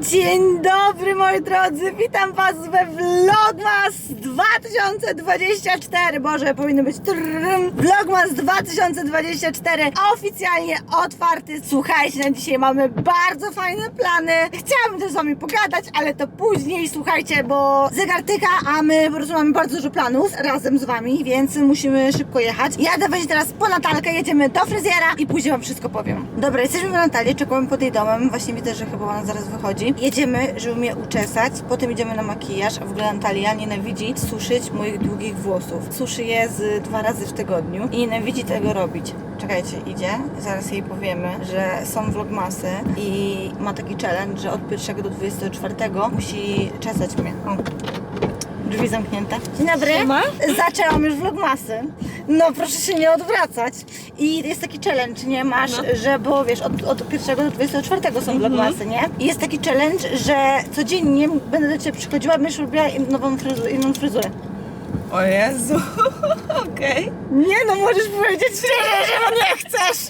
Dzień dobry moi drodzy, witam was we Vlogmas 2024 Boże, powinno być trrrm. Vlogmas 2024 oficjalnie otwarty Słuchajcie, na dzisiaj mamy bardzo fajne plany Chciałabym też z wami pogadać, ale to później Słuchajcie, bo zegar tyka, a my po prostu mamy bardzo dużo planów razem z wami Więc musimy szybko jechać Jadę właśnie teraz po Natalkę, jedziemy do fryzjera i później wam wszystko powiem Dobra, jesteśmy w Natalii, czekamy pod jej domem Właśnie widzę, że chyba ona zaraz wychodzi Jedziemy, żeby mnie uczesać, potem idziemy na makijaż, a w ogóle Natalia nienawidzi suszyć moich długich włosów. Suszy je z dwa razy w tygodniu i nienawidzi tego robić. Czekajcie, idzie, zaraz jej powiemy, że są vlogmasy i ma taki challenge, że od 1 do 24 musi czesać mnie. O. Drzwi zamknięte. Dzień dobry. Siema. Zaczęłam już vlogmasy. No proszę się nie odwracać. I jest taki challenge, nie? Masz, No. że bo wiesz, od, od 1 do 24 są vlogmasy, nie? I jest taki challenge, że codziennie będę do Ciebie przychodziła, będziesz robiła nową inną fryzurę. O Jezu, okej. Nie no, możesz powiedzieć szczerze, że no nie chcesz.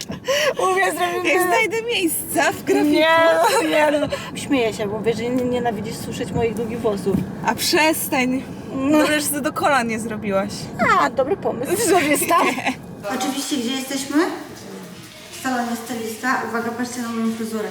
Mówię, zrobimy... Jak znajdę miejsca w grafiku. Nie, no, nie no. Śmieję się, bo wiesz, że nie- nienawidzisz suszyć moich długich włosów. A przestań. No wiesz, że do kolan nie zrobiłaś. A, dobry pomysł. Stylista. Oczywiście, gdzie jesteśmy? W salonie stylista. Uwaga, patrzcie na moją fryzurę.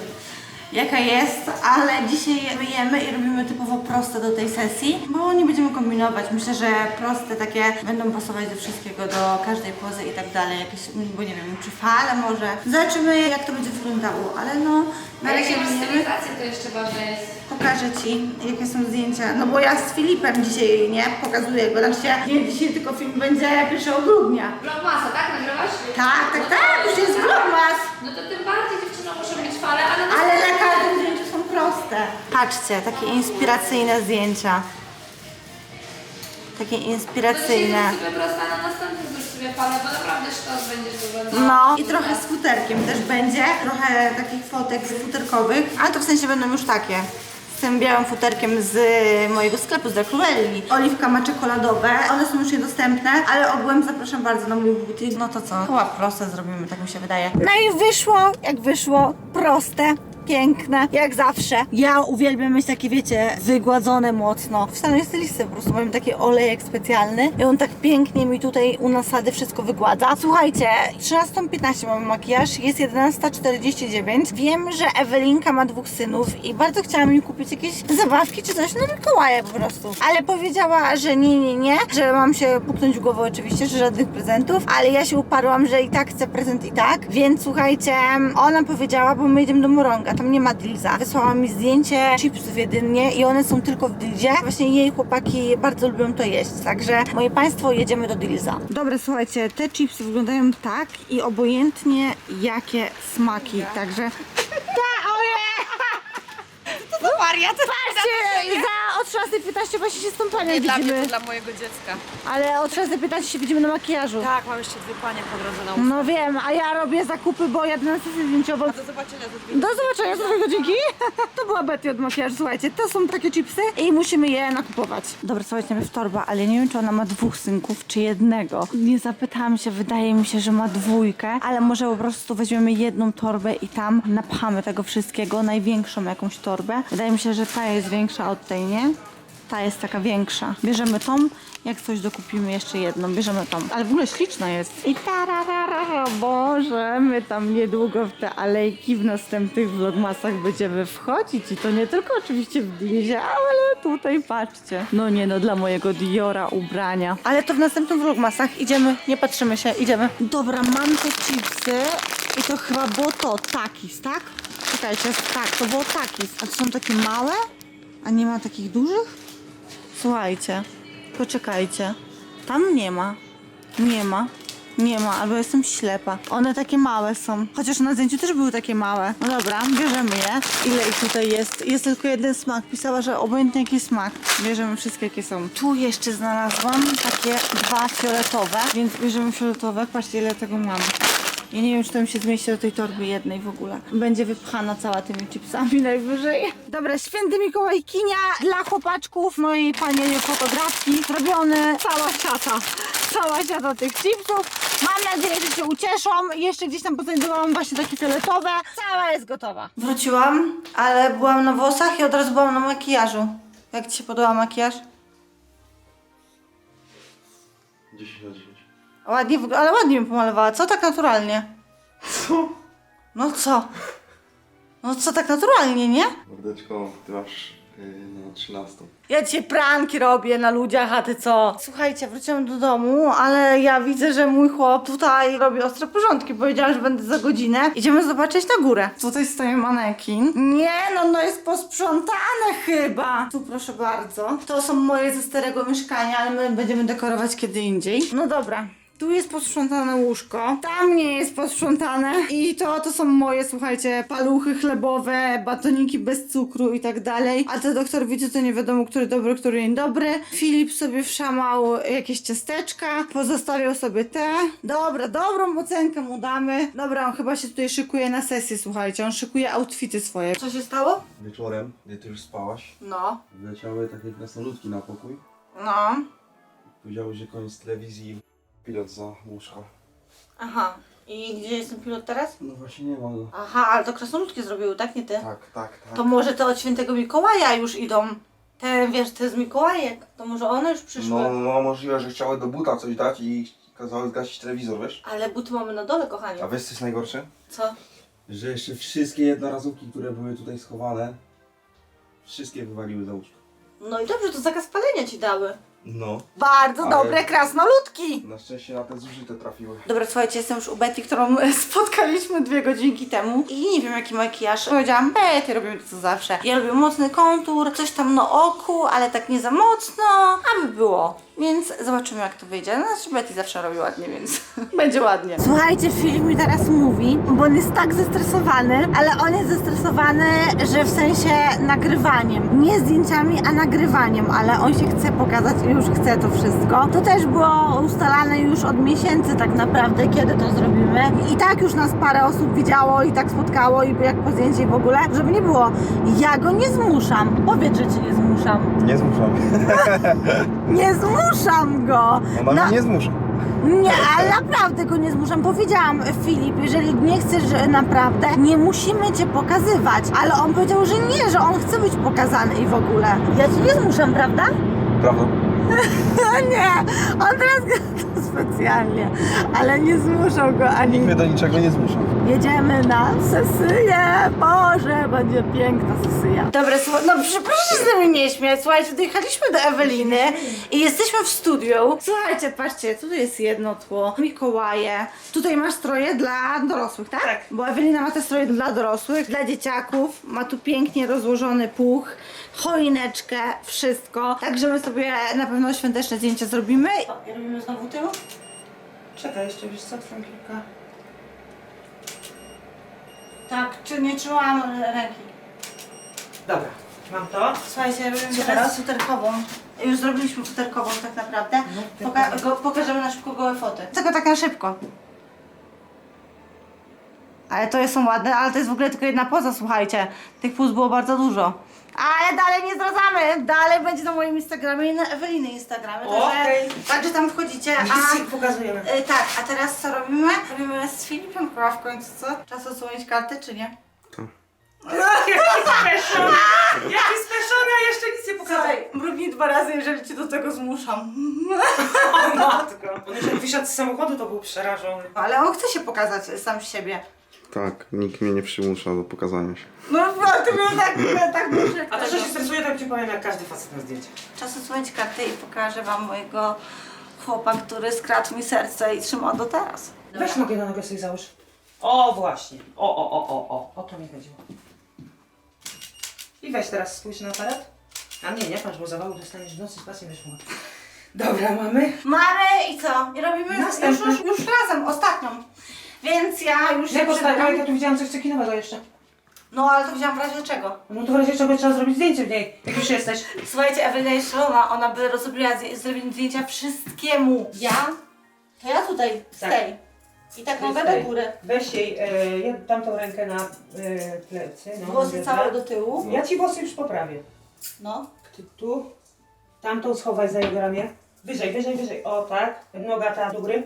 Jaka jest, ale dzisiaj myjemy i robimy typowo proste do tej sesji, bo nie będziemy kombinować. Myślę, że proste takie będą pasować do wszystkiego, do każdej pozy i tak dalej. Jakieś, bo nie wiem, czy fale może. Zobaczymy, jak to będzie wyglądało, ale no, na razie myjemy. stylizacje, to jeszcze ważne jest. Pokażę Ci, jakie są zdjęcia. No bo ja z Filipem dzisiaj, nie? Pokazuję go. Znaczy, nie, dzisiaj tylko film będzie 1 grudnia. Vlogmasa, tak? Nagrywasz? Tak, tak, No tak, już jest vlogmas. No to tym bardziej fale, ale... Ale na każdym zdjęciu są proste. Patrzcie, takie inspiracyjne zdjęcia. Takie inspiracyjne. zrób sobie na następnym zrób sobie fale, bo naprawdę sztos będziesz wyglądał. No i trochę z futerkiem też będzie. Trochę takich fotek futerkowych. Ale to w sensie będą już takie. Z tym białym futerkiem z mojego sklepu, z Drakruelli. Oliwka ma czekoladowe. One są już niedostępne, ale ogółem zapraszam bardzo na mój butik. No to co? Chyba proste zrobimy, tak mi się wydaje. No i wyszło, jak wyszło, proste. Piękne, jak zawsze. Ja uwielbiam mieć takie, wiecie, wygładzone mocno. W stanie stylisty po prostu mam taki olejek specjalny i on tak pięknie mi tutaj u nasady wszystko wygładza. Słuchajcie, 13.15 mamy makijaż, jest 11.49. Wiem, że Ewelinka ma dwóch synów i bardzo chciałam im kupić jakieś zabawki czy coś, no Mikołaja po prostu. Ale powiedziała, że nie, nie, nie, że mam się puknąć w głowę oczywiście, że żadnych prezentów, ale ja się uparłam, że i tak chcę prezent i tak, więc słuchajcie, ona powiedziała, bo my jedziemy do Moronga, tam nie ma Dilza. Wysłała mi zdjęcie chipsów jedynie i one są tylko w Dilzie. Właśnie jej chłopaki bardzo lubią to jeść, także moje państwo jedziemy do Dilza. Dobra, słuchajcie, te chipsy wyglądają tak i obojętnie jakie smaki, także... Ta, ojej! To wariat. Patrzcie, od 16.15 właśnie się z tą panią Nie dla mnie, widzimy. to dla mojego dziecka. Ale od 16.15 się widzimy na makijażu. Tak, mam jeszcze dwie panie po drodze na No wiem, a ja robię zakupy, bo jadę na sesję zdjęciową. Do zobaczenia za dwie Do zobaczenia, za dwie godzinki. To była Betty od makijażu, słuchajcie, to są takie chipsy i musimy je nakupować. Dobra, słuchajcie, w torba, ale nie wiem, czy ona ma dwóch synków, czy jednego. Nie zapytałam się, wydaje mi się, że ma dwójkę, ale może po prostu weźmiemy jedną torbę i tam napchamy tego wszystkiego, największą jakąś torbę. Wydaje mi się, że ta jest większa od tej, nie? Ta jest taka większa. Bierzemy tą, jak coś dokupimy jeszcze jedną, bierzemy tą. Ale w ogóle śliczna jest. I tararara, Boże, my tam niedługo w te alejki w następnych vlogmasach będziemy wchodzić i to nie tylko oczywiście w Dizie, ale tutaj patrzcie. No nie no, dla mojego Diora ubrania. Ale to w następnych vlogmasach idziemy, nie patrzymy się, idziemy. Dobra, mam te chipsy i to chyba było to, takis, tak? Czekajcie, tak, to było takis. A to są takie małe? A nie ma takich dużych? Słuchajcie, poczekajcie. Tam nie ma. Nie ma. Nie ma, albo jestem ślepa. One takie małe są. Chociaż na zdjęciu też były takie małe. No dobra, bierzemy je. Ile ich tutaj jest? Jest tylko jeden smak. Pisała, że obojętnie jaki smak. Bierzemy wszystkie, jakie są. Tu jeszcze znalazłam takie dwa fioletowe, więc bierzemy fioletowe. Patrzcie, ile tego mam. Ja nie wiem, czy to mi się zmieści do tej torby jednej w ogóle. Będzie wypchana cała tymi chipsami najwyżej. Dobra, święty Mikołaj Kinia dla chłopaczków mojej pani fotografki. Robiony cała siata. Cała siata tych chipsów. Mam nadzieję, że się ucieszą. Jeszcze gdzieś tam poznajdowałam właśnie takie fioletowe. Cała jest gotowa. Wróciłam, ale byłam na włosach i od razu byłam na makijażu. Jak Ci się podoba makijaż? 10 na 10. Ładnie, wygl- ale ładnie mi pomalowała. Co tak naturalnie? Co? No co? No co tak naturalnie, nie? Mordeczko, ty masz yy, na 13. Ja dzisiaj pranki robię na ludziach, a ty co? Słuchajcie, wróciłam do domu, ale ja widzę, że mój chłop tutaj robi ostre porządki. Powiedziałam, że będę za godzinę. Idziemy zobaczyć na górę. Tutaj stoi manekin. Nie, no no jest posprzątane chyba. Tu proszę bardzo. To są moje ze starego mieszkania, ale my będziemy dekorować kiedy indziej. No dobra. Tu jest posprzątane łóżko, tam nie jest posprzątane i to, to są moje, słuchajcie, paluchy chlebowe, batoniki bez cukru i tak dalej. A to doktor widzi, to nie wiadomo, który dobry, który niedobry. Filip sobie wszamał jakieś ciasteczka, pozostawiał sobie te. Dobra, dobrą ocenkę mu damy. Dobra, on chyba się tutaj szykuje na sesję, słuchajcie, on szykuje outfity swoje. Co się stało? Wieczorem, gdy ty już spałaś, No, wleciały takie krasnoludki na pokój. no. Powiedziały, że koniec telewizji, pilot za łóżko. Aha. I gdzie jest ten pilot teraz? No właśnie nie ma go. Aha, ale to krasnoludki zrobiły, tak? Nie ty? Tak, tak, tak. To może te od świętego Mikołaja już idą. Te, wiesz, te z Mikołajek. To może one już przyszły. No, no możliwe, że chciały do buta coś dać i kazały zgasić telewizor, wiesz? Ale buty mamy na dole, kochanie. A wiesz co jest najgorsze? Co? Że jeszcze wszystkie jednorazówki, które były tutaj schowane, wszystkie wywaliły za łóżko. No i dobrze, to zakaz palenia ci dały. No. Bardzo Ale- dobre krasnoludki. Na szczęście na te zużyte trafiły. Dobra, słuchajcie, jestem już u Betty, którą spotkaliśmy dwie godzinki temu i nie wiem jaki makijaż. Powiedziałam, Betty, robimy to co zawsze. Ja robię mocny kontur, coś tam na oku, ale tak nie za mocno, aby było. Więc zobaczymy jak to wyjdzie. No, znaczy Betty zawsze robi ładnie, więc będzie ładnie. Słuchajcie, Filip mi teraz mówi, bo on jest tak zestresowany, ale on jest zestresowany, że w sensie nagrywaniem. Nie zdjęciami, a nagrywaniem, ale on się chce pokazać i już chce to wszystko. To też było ustalane już od miesięcy tak naprawdę, kiedy to zrobimy. I tak już nas parę osób widziało i tak spotkało i jak po zdjęciu w ogóle, żeby nie było. Ja go nie zmuszam. Powiedz, że cię nie zmuszam. Nie zmuszam. Nie zmuszam go! Ona Na- mnie nie zmusza. Nie, ale naprawdę go nie zmuszam. Powiedziałam, Filip, jeżeli nie chcesz że naprawdę, nie musimy cię pokazywać. Ale on powiedział, że nie, że on chce być pokazany i w ogóle. Ja cię nie zmuszam, prawda? Prawda? No nie, on teraz to specjalnie, ale nie zmuszał go ani... Nikt mnie do niczego nie zmusza. Jedziemy na sesyję. Boże, będzie piękna sesyja. Dobra, słuchaj, no proszę, proszę się z nami nie śmiać. Słuchajcie, dojechaliśmy do Eweliny i jesteśmy w studiu. Słuchajcie, patrzcie, tutaj jest jedno tło. Mikołaje. Tutaj masz stroje dla dorosłych, tak? Tak. Bo Ewelina ma te stroje dla dorosłych, dla dzieciaków. Ma tu pięknie rozłożony puch, choineczkę, wszystko. Także my sobie na pewno świąteczne zdjęcie zrobimy. Robimy znowu tył? Czekaj, jeszcze wiesz co, kilka. Tak, czy nie trzymałam ręki? Dobra, mam to. Słuchajcie, robimy Co teraz teraz? futerkową. Już zrobiliśmy futerkową tak naprawdę. Poka- go, pokażemy na szybko gołe foty. Tylko tak na szybko. Ale to są ładne, ale to jest w ogóle tylko jedna poza, słuchajcie. Tych pust było bardzo dużo. Ale dalej nie zdradzamy. Dalej będzie na moim Instagramie i na Eweliny Instagramie. Także, Okej. także tam wchodzicie. A, Nic pokazujemy. y, tak, a teraz co robimy? Robimy z Filipem chyba w końcu, co? Czas odsłonić kartę, czy nie? Jaki speszony! Jaki speszony, a jeszcze nic nie. Słuchaj, mrugnij dwa razy, jeżeli cię do tego zmuszam. O matko. On już jak wysiadł z samochodu, to był przerażony. Ale on chce się pokazać sam z siebie. Tak, nikt mnie nie przymusza do pokazania się. No, no ty mnie tak, tak duży. A to, że się stresuje, to ci powiem jak każdy facet na zdjęciu. Czas odsłonić kartę i pokażę wam mojego chłopa, który skradł mi serce i trzyma do teraz. Weź nogę na nogę sobie załóż. O właśnie. O, o, o, o, o. O to mi chodziło. I weź teraz spójrz na aparat. A nie, nie patrz, bo zawału dostaniesz w nocy, spację będziesz mogła. Dobra, mamy. Mamy i co? I robimy już, już, już razem, ostatnią. Więc ja już Nie się postawię, przebieram. ja tu widziałam coś cekinowego jeszcze. No ale to wziąłam w razie czego? No to w razie czego trzeba zrobić zdjęcie w niej, jak już jesteś. Słuchajcie, Ewelina jest szalona, ona by zdję- zrobić zdjęcia wszystkiemu. Ja? To ja tutaj z Tak. tej. I tak nogę do góry. Weź jej e, rękę na e, plecy. No, Włosy biodra. całe do tyłu. Ja ci włosy już poprawię. No. Ty tu. Tamtą schowaj za jego ramię. Wyżej, wyżej, wyżej. O tak. Noga ta do góry.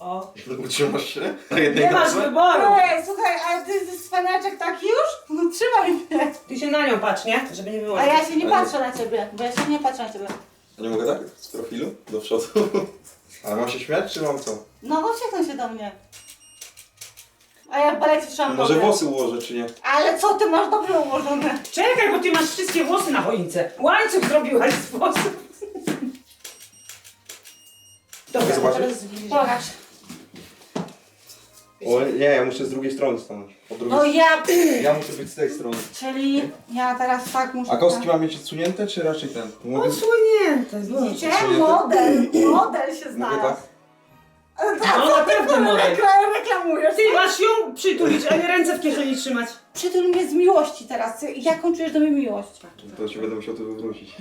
O. Utrzymasz się na jednej Nie masz wyboru. Ej, słuchaj, a ty jesteś cwaniaczek taki już? No trzymaj mnie. Ty się na nią patrz, nie? Żeby nie było. A ja się nie patrzę na ciebie, bo ja się nie patrzę na ciebie. A nie mogę tak? Z profilu? Do przodu? Ale mam się śmiać, czy mam co? No, uśmiechnij się do mnie. A ja w balecie trzymam Może włosy ułożę, czy nie? Ale co ty masz dobrze ułożone? Czekaj, bo ty masz wszystkie włosy na choince. Łańcuch zrobiłaś z włosów. Dobra, teraz zbliżę. Pokaż. O nie, ja muszę z drugiej strony stanąć. Po drugiej No ja... Ja muszę być z tej strony. Czyli ja teraz tak muszę... A kostki mam mieć odsunięte, czy raczej ten? Mogę... Odsłonięte. Widzicie? Odsunięte? Model, model się Mogę znalazł. tak? No na pewno mogę. Rekla- Reklamujesz. Ty masz ją przytulić, a nie ręce w kieszeni trzymać. Przytul mnie z miłości teraz. Jaką czujesz do mnie miłość? To się będę musiał tu wywrócić.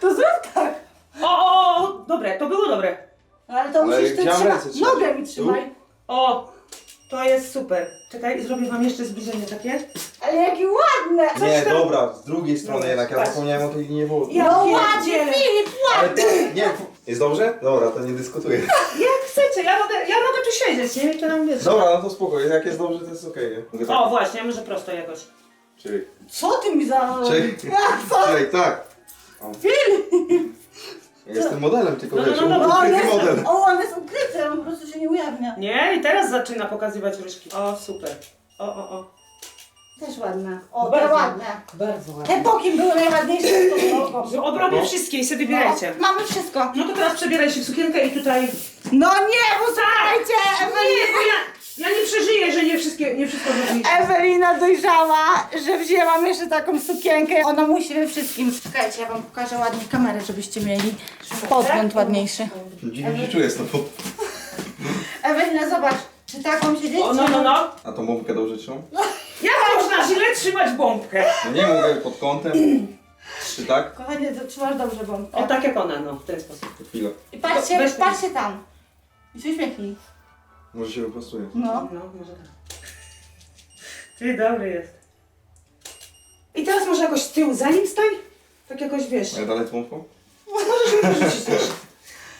To zrób tak. O, o, o, dobre, to było dobre. No ale to Ale musisz ty chciałam trzymać. ręce trzymać. Nogę mi trzymaj. O, to jest super. Czekaj, zrobię wam jeszcze zbliżenie takie. Ale jakie ładne. Coś Nie, tam- dobra, z drugiej strony Dobra, jednak, ja patrz. zapomniałem o tej linii wody. Ja No pierdzielę. ładnie, Filip, Ale ładnie. to, nie, jest dobrze? Dobra, to nie dyskutuję. Jak chcecie, ja mogę, ja mogę tu siedzieć, nie wiem, czy nam wiesz. Dobra, no to spokojnie, jak jest dobrze, to jest okej, nie? Mogę tak. O, właśnie, może prosto jakoś. Czyli, Co ty mi za... czyli, czyli tak. O. Ja jestem modelem, tylko No, no, wiesz, no, no, O, on ukryty jest, model. o, on jest ukryty, on po prostu się nie ujawnia. Nie, i teraz zaczyna pokazywać różki. O, super. O, o, o. Też ładne. O, te Bardzo. ładne. Bardzo ładnie. Te boki były najładniejsze z oko. Obrobię wszystkie i sobie wybierajcie. No, mamy wszystko. No to teraz przebieraj się w sukienkę i tutaj... No nie, bo słuchajcie, Nie, Ewelina, bo ja, ja nie przeżyję, że nie wszystkie, nie wszystko zrobisz. Ewelina dojrzała, że wzięłam jeszcze taką sukienkę. Ona musi we wszystkim. Czekajcie, ja wam pokażę ładnie kamerę, żebyście mieli podgląd ładniejszy. Dziwnie się czuję z tobą. Ewelina, zobacz, czy taką siedzieć? O, no, no, no. A tą bombkę dobrze trzymam? Jak można źle trzymać bombkę? No nie mogę pod kątem. Czy tak? Kochanie, to trzymasz dobrze bombkę. O, tak jak ona, no, w ten sposób. To chwilę. I patrzcie, patrzcie tam. I się uśmiechnij. Może się wyprostuję. No. No, może tak. Ty, dobry jest. I teraz może jakoś z tyłu za nim stań? Tak jakoś, wiesz, A ja dalej bombką? możesz ją wyrzucić też.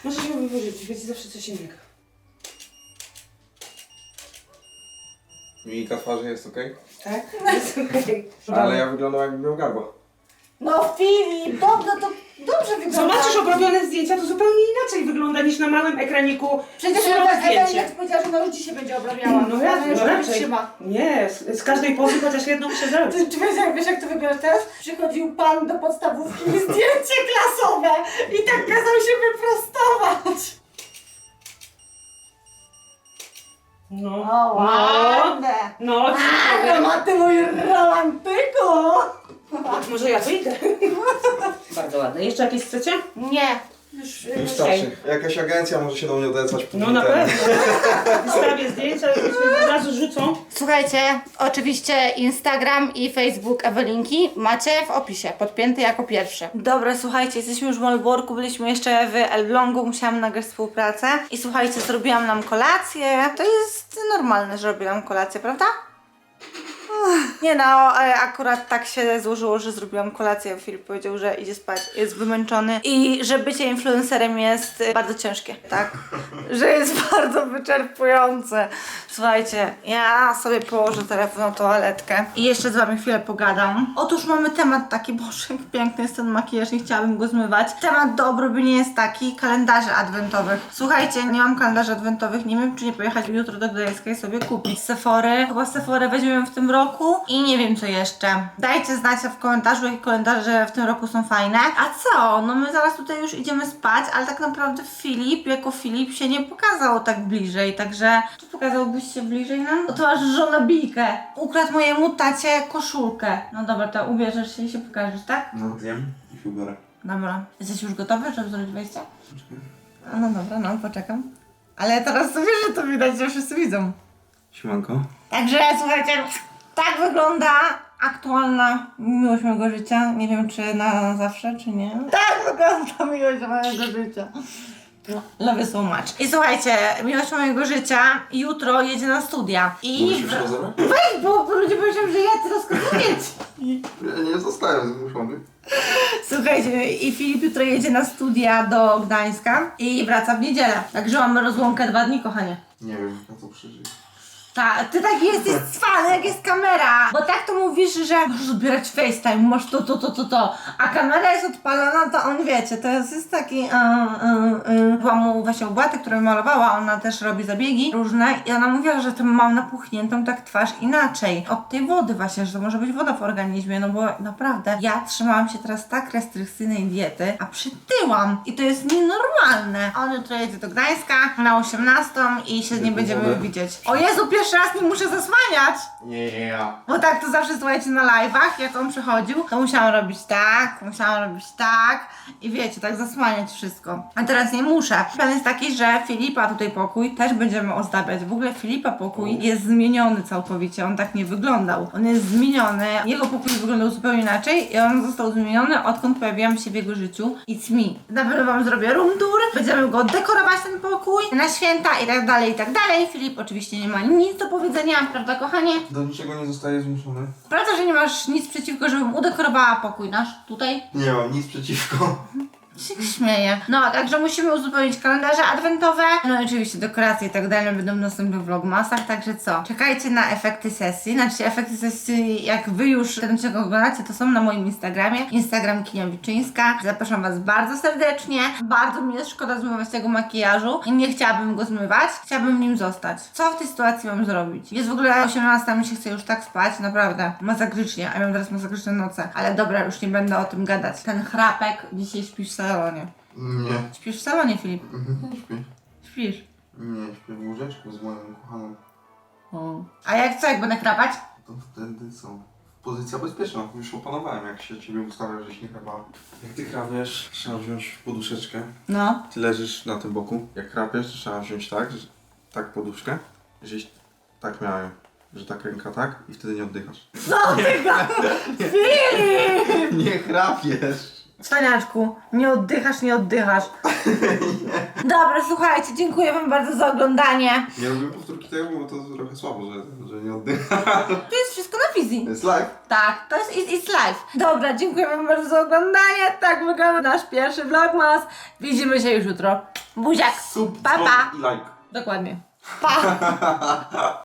Możesz ją wyrzucić, będzie zawsze coś innego. Mimika twarzy jest okej? Tak? Jest okej. Ale ja wyglądam jakbym miał garba. No Filip, dobrze, to dobrze wygląda. Zobaczysz obrobione zdjęcia, to zupełnie inaczej wygląda niż na małym ekraniku. Przecież surowe Ewelina zdjęcie. powiedziała, że ona już dzisiaj będzie obrabiała. No jasne, już no nie raczej. wytrzyma. Nie, z, z każdej pozy chociaż jedną muszę zrobić. Ty, czy wiesz, jak, wiesz jak to wygląda teraz? Przychodził pan do podstawówki i zdjęcie klasowe i tak kazał się wyprostować. No, O, no, ładne. no, ci Ale powiem. ma ty mój romantyku. Może ja wyjdę. Bardzo ładne. Jeszcze jakieś chcecie? Nie. Już, Już już. Jakaś agencja może się do mnie odezwać. No na pewno. Wystawię zdjęcia i mi od razu rzucą. Słuchajcie, oczywiście Instagram i Facebook Ewelinki macie w opisie, podpięty jako pierwszy. Dobra, słuchajcie, jesteśmy już w Malborku, byliśmy jeszcze w Elblągu, musiałam nagrać współpracę. I słuchajcie, zrobiłam nam kolację. To jest normalne, że robię nam kolację, prawda? Nie no, e, akurat tak się złożyło, że zrobiłam kolację. Filip powiedział, że idzie spać, jest wymęczony i że bycie influencerem jest e, bardzo ciężkie, tak? że jest bardzo wyczerpujące. Słuchajcie, ja sobie położę telefon na toaletkę i jeszcze z wami chwilę pogadam. Otóż mamy temat taki, boże, piękny jest ten makijaż, nie chciałabym go zmywać. Temat do obrobienia jest taki, kalendarzy adwentowych. Słuchajcie, nie mam kalendarzy adwentowych, nie wiem, czy nie pojechać jutro do Gdańska i sobie kupić. Z Sephory, chyba z Sephory weźmiemy w tym roku i nie wiem co jeszcze. Dajcie znać w komentarzu, jakie kalendarze w tym roku są fajne. A co? No my zaraz tutaj już idziemy spać, ale tak naprawdę Filip, jako Filip się nie pokazał tak bliżej, także czy pokazałbyś się bliżej nam? To masz żonę Bijkę. Ukradł mojemu tacie koszulkę. No dobra, to ubierzesz się i się pokażesz, tak? No wiem i się ubiorę. Dobra. Jesteś już gotowy, żeby zrobić wejście? A No dobra, no poczekam. Ale teraz to wiesz, że to widać, że wszyscy widzą. Siemanko. Także słuchajcie, tak wygląda aktualna miłość mojego życia. Nie wiem, czy na zawsze, czy nie. Tak wygląda miłość mojego życia. Love you so much. I słuchajcie, miłość mojego życia jutro jedzie na studia. I... Mówisz już? Weź, bo ludzie powiedzą, że ja ty rozkozuję. Ja nie zostałem zmuszony. Słuchajcie, i Filip jutro jedzie na studia do Gdańska i wraca w niedzielę. Także mamy rozłąkę dwa dni, kochanie. Nie wiem, jak ja to przeżyję. Ta, ty taki jesteś cwany, jak jest kamera. Bo tak to mówisz, że możesz zbierać FaceTime, masz to, to, to, to, to. A kamera jest odpalona, to on wiecie, to jest, jest taki. Yy, yy, yy. Była mu właśnie u Beaty, która malowała, ona też robi zabiegi różne i ona mówiła, że to mam napuchniętą tak twarz inaczej. Od tej wody właśnie, że to może być woda w organizmie, no bo naprawdę ja trzymałam się teraz tak restrykcyjnej diety, a przytyłam i to jest nienormalne. On jutro jedzie do Gdańska na 18 i się nie będziemy widzieć. O Jezu, pierwszy raz nie muszę zasłaniać! Nie, ja. Bo tak to zawsze słuchajcie na live'ach, jak on przychodził, to musiałam robić tak, musiałam robić tak i wiecie, tak zasłaniać wszystko. A teraz nie muszę. Plan jest taki, że Filipa tutaj pokój też będziemy ozdabiać. W ogóle Filipa pokój jest zmieniony całkowicie, on tak nie wyglądał. On jest zmieniony, jego pokój wyglądał zupełnie inaczej i on został zmieniony odkąd pojawiłam się w jego życiu. It's me. Na pewno wam zrobię room tour, będziemy go dekorować ten pokój na święta i tak dalej, i tak dalej. Filip oczywiście nie ma nic do powiedzenia, prawda kochanie? Do niczego nie zostaję zmuszony. Prawda, że nie masz nic przeciwko, żebym udekorowała pokój nasz tutaj? Nie mam nic przeciwko. Się śmieję. No, także musimy uzupełnić kalendarze adwentowe. No i oczywiście dekoracje i tak dalej będą w następnych vlogmasach, także co? Czekajcie na efekty sesji. Znaczy efekty sesji, jak wy już ten odcinek oglądacie, to są na moim Instagramie. Instagram Kinia Wiczyńska. Zapraszam was bardzo serdecznie. Bardzo mi jest szkoda zmywać tego makijażu i nie chciałabym go zmywać. Chciałabym nim zostać. Co w tej sytuacji mam zrobić? Jest w ogóle 18, mi się chce już tak spać, naprawdę. Masakrycznie, a miałam teraz masakryczne noce. Ale dobra, już nie będę o tym gadać. Ten chrapek dzisiaj śpisz w salonie. Nie. Śpisz w salonie, Filip. Mhm, śpię. Śpisz. Nie, śpię w łóżeczku z moją kochaną. O. A jak co, jak będę chrapać? To wtedy co? Pozycja bezpieczna. Już opanowałem, jak się ciebie ustawia, żeś nie chrapała. Jak ty chrapiesz, trzeba wziąć poduszeczkę. No. Ty leżysz na tym boku. Jak chrapiesz, to trzeba wziąć tak, że, tak poduszkę, żeś tak miałem. Że tak ręka tak i wtedy nie oddychasz. Co ty gadasz? Filip! Nie chrapiesz! Cwaniaczku, nie oddychasz, nie oddychasz. Dobra, słuchajcie, dziękuję wam bardzo za oglądanie. Nie robię powtórki tego, bo to trochę słabo, że, że nie oddycha. To jest wszystko na wizji. To jest live. Tak, to jest it's, it's live. Dobra, dziękuję wam bardzo za oglądanie. Tak wygląda nasz pierwszy vlogmas. Widzimy się już jutro. Buziak. Sub, Pa, pa. i like. Dokładnie. Pa.